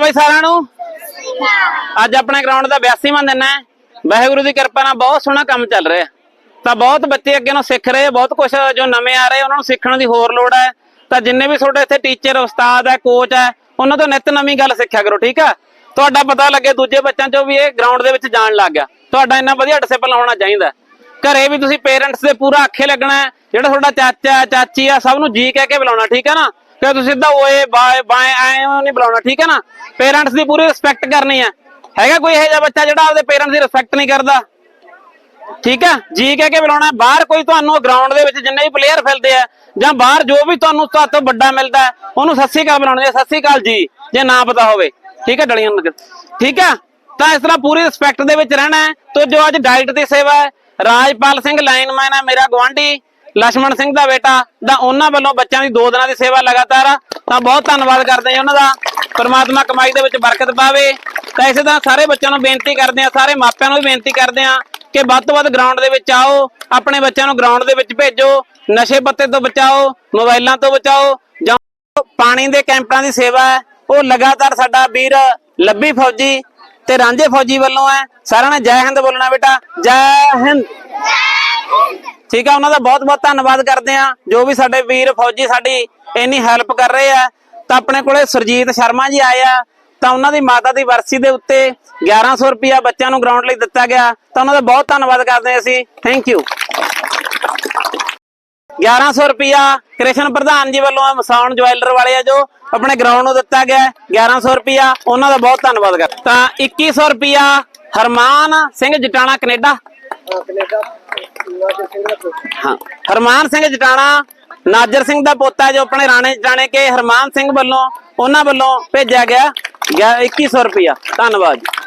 ਬਾਈ ਸਾਰਿਆਂ ਨੂੰ। ਅੱਜ ਆਪਣੇ ਗਰਾਊਂਡ ਦਾ 82ਵਾਂ ਦਿਨ ਹੈ। ਵਾਹਿਗੁਰੂ ਦੀ ਕਿਰਪਾ ਨਾਲ ਬਹੁਤ ਸੋਹਣਾ ਕੰਮ ਚੱਲ ਰਿਹਾ। ਤਾਂ ਬਹੁਤ ਬੱਚੇ ਅੱਗੇ ਨੂੰ ਸਿੱਖ ਰਹੇ, ਬਹੁਤ ਕੁਝ ਜੋ ਨਵੇਂ ਆ ਰਹੇ, ਉਹਨਾਂ ਨੂੰ ਸਿੱਖਣ ਦੀ ਹੋਰ ਲੋੜ ਹੈ। ਤਾਂ ਜਿੰਨੇ ਵੀ ਤੁਹਾਡੇ ਇੱਥੇ ਟੀਚਰ ਉਸਤਾਦ ਹੈ ਕੋਚ ਹੈ, ਉਹਨਾਂ ਤੋਂ ਨਿਤ ਨਵੀਂ ਗੱਲ ਸਿੱਖਿਆ ਕਰੋ, ਠੀਕ ਆ? ਤੁਹਾਡਾ ਪਤਾ ਲੱਗੇ ਦੂਜੇ ਬੱਚਿਆਂ ਚੋਂ ਵੀ ਇਹ ਗਰਾਊਂਡ ਦੇ ਵਿੱਚ ਜਾਣ ਲੱਗ ਗਿਆ। ਤੁਹਾਡਾ ਇੰਨਾ ਵਧੀਆ ਡਿਸਪਲ ਹੋਣਾ ਚਾਹੀਦਾ। ਘਰੇ ਵੀ ਤੁਸੀਂ ਪੇਰੈਂਟਸ ਦੇ ਪੂਰਾ ਅੱਖੇ ਲੱਗਣਾ ਜਿਹੜਾ ਤੁਹਾਡਾ ਚਾਚਾ ਹੈ, ਚਾਚੀ ਆ ਸਭ ਨੂੰ ਜੀ ਕਹਿ ਕੇ ਬੁਲਾਉਣਾ ਠੀਕ ਹੈ ਨਾ? ਕਿ ਤੁਸੀਂ ਸਿੱਧਾ ਓਏ ਬਾਏ ਬਾਏ ਐ ਨਹੀਂ ਬੁਲਾਉਣਾ ਠੀਕ ਹੈ ਨਾ? ਪੇਰੈਂਟਸ ਦੀ ਪੂਰੀ ਰਿਸਪੈਕਟ ਕਰਨੀ ਹੈ। ਹੈਗਾ ਕੋਈ ਇਹੋ ਜਿਹਾ ਬੱਚਾ ਜਿਹੜਾ ਆਪਦੇ ਪੇਰੈਂਟਸ ਦੀ ਰਿਸਪੈਕਟ ਨਹੀਂ ਕਰਦਾ? ਠੀਕ ਹੈ? ਜੀ ਕਹਿ ਕੇ ਬੁਲਾਉਣਾ ਬਾਹਰ ਕੋਈ ਤੁਹਾਨੂੰ ਗਰਾਊਂਡ ਦੇ ਵਿੱਚ ਜਿੰਨੇ ਵੀ ਪਲੇਅਰ ਫਿਲਦੇ ਆ ਜਾਂ ਬਾਹਰ ਜੋ ਵੀ ਤੁਹਾਨੂੰ ਤੁਹਾਡੇ ਤੋਂ ਵੱਡਾ ਮਿਲਦਾ ਉਹਨੂੰ ਸਤਿ ਸ੍ਰੀ ਅਕਾਲ ਬੁਲਾਉਣਾ ਜੀ ਸਤਿ ਸ੍ਰੀ ਅਕਾਲ ਜੀ ਜੇ ਨਾ ਪਤਾ ਹੋਵੇ। ਠੀਕ ਹੈ ਡਲੀਆਂ ਨੂੰ ਠੀਕ ਹੈ? ਤਾਂ ਇਸ ਤਰ੍ਹਾਂ ਪੂਰੀ ਰਿਸਪੈਕਟ ਦੇ ਵਿੱਚ ਰਹਿਣਾ ਹੈ। ਤੋ ਜੋ ਅੱਜ ਡਾਈਟ ਦੀ ਸੇਵਾ ਹੈ ਰਾਜਪਾਲ ਸਿੰਘ ਲਾਈਨਮੈਨ ਆ, ਮੇਰਾ ਗਵਾਂਢੀ ਲక్ష్మణ ਸਿੰਘ ਦਾ ਬੇਟਾ ਦਾ ਉਹਨਾਂ ਵੱਲੋਂ ਬੱਚਿਆਂ ਦੀ ਦੋ ਦਿਨਾਂ ਦੀ ਸੇਵਾ ਲਗਾਤਾਰ ਆ। ਤਾਂ ਬਹੁਤ ਧੰਨਵਾਦ ਕਰਦੇ ਆ ਉਹਨਾਂ ਦਾ। ਪਰਮਾਤਮਾ ਕਮਾਈ ਦੇ ਵਿੱਚ ਬਰਕਤ ਪਾਵੇ। ਤਾਂ ਇਸੇ ਤਰ੍ਹਾਂ ਸਾਰੇ ਬੱਚਿਆਂ ਨੂੰ ਬੇਨਤੀ ਕਰਦੇ ਆ ਸਾਰੇ ਮਾਪਿਆਂ ਨੂੰ ਵੀ ਬੇਨਤੀ ਕਰਦੇ ਆ ਕਿ ਵੱਧ ਤੋਂ ਵੱਧ ਗਰਾਊਂਡ ਦੇ ਵਿੱਚ ਆਓ, ਆਪਣੇ ਬੱਚਿਆਂ ਨੂੰ ਗਰਾਊਂਡ ਦੇ ਵਿੱਚ ਭੇਜੋ, ਨਸ਼ੇ ਪੱਤੇ ਤੋਂ ਬਚਾਓ, ਮੋਬਾਈਲਾਂ ਤੋਂ ਬਚਾਓ, ਜਾਂ ਪਾਣੀ ਦੇ ਕੈਂਪਾਂ ਦੀ ਸੇਵਾ ਹੈ। ਉਹ ਲਗਾਤਾਰ ਸਾਡਾ ਵੀਰ ਲੱਭੀ ਫੌਜੀ ਤੇ ਰਾਂਝੇ ਫੌਜੀ ਵੱਲੋਂ ਹੈ। ਸਾਰਿਆਂ ਨੇ ਜੈ ਹਿੰਦ ਬੋਲਣਾ ਬੇਟਾ, ਜੈ ਹਿੰਦ। ਠੀਕ ਆ, ਉਹਨਾਂ ਦਾ ਬਹੁਤ ਬਹੁਤ ਧੰਨਵਾਦ ਕਰਦੇ ਆ ਜੋ ਵੀ ਸਾਡੇ ਵੀਰ ਫੌਜੀ ਸਾਡੀ ਇੰਨੀ ਹੈਲਪ ਕਰ ਰਹੇ ਆ, ਤਾਂ ਆਪਣੇ ਕੋਲੇ ਸੁਰਜੀਤ ਸ਼ਰਮਾ ਜੀ ਆਏ ਆ, ਤਾਂ ਉਹਨਾਂ ਦੀ ਮਾਤਾ ਦੀ ਵਰਸੀ ਦੇ ਉੱਤੇ 1100 ਰੁਪਇਆ ਬੱਚਿਆਂ ਨੂੰ ਗਰਾਊਂਡ ਲਈ ਦਿੱਤਾ ਗਿਆ। ਤਾਂ ਉਹਨਾਂ ਦਾ ਬਹੁਤ ਧੰਨਵਾਦ ਕਰਦੇ ਹਾਂ ਅਸੀਂ। ਥੈਂਕ ਯੂ 1100 ਰੁਪਿਆ ਕ੍ਰਿਸ਼ਨ ਪ੍ਰਧਾਨ ਜੀ ਵੱਲੋਂ ਮਸਾਉਣ ਜਵੈਲਰ ਵਾਲੇ ਆ ਜੋ ਆਪਣੇ ਗਰਾਊਂਡ ਨੂੰ ਦਿੱਤਾ ਗਿਆ ਹੈ। 1100 ਰੁਪਿਆ ਉਹਨਾਂ ਦਾ ਬਹੁਤ ਧੰਨਵਾਦ ਕਰ ਤਾਂ 2100 ਰੁਪਿਆ ਹਰਮਾਨ ਸਿੰਘ ਜਟਾਣਾ, ਕੈਨੇਡਾ। ਹਾਂ, ਹਰਮਾਨ ਸਿੰਘ ਜਟਾਣਾ, ਨਾਜਰ ਸਿੰਘ ਦਾ ਪੋਤਾ ਹੈ ਜੋ ਆਪਣੇ ਰਾਣੇ ਜਟਾਣੇ ਕੇ ਹਰਮਾਨ ਸਿੰਘ ਵੱਲੋਂ, ਉਹਨਾਂ ਵੱਲੋਂ ਭੇਜਿਆ ਗਿਆ ਗਿਆ 2100 ਰੁਪਿਆ ਧੰਨਵਾਦ ਜੀ।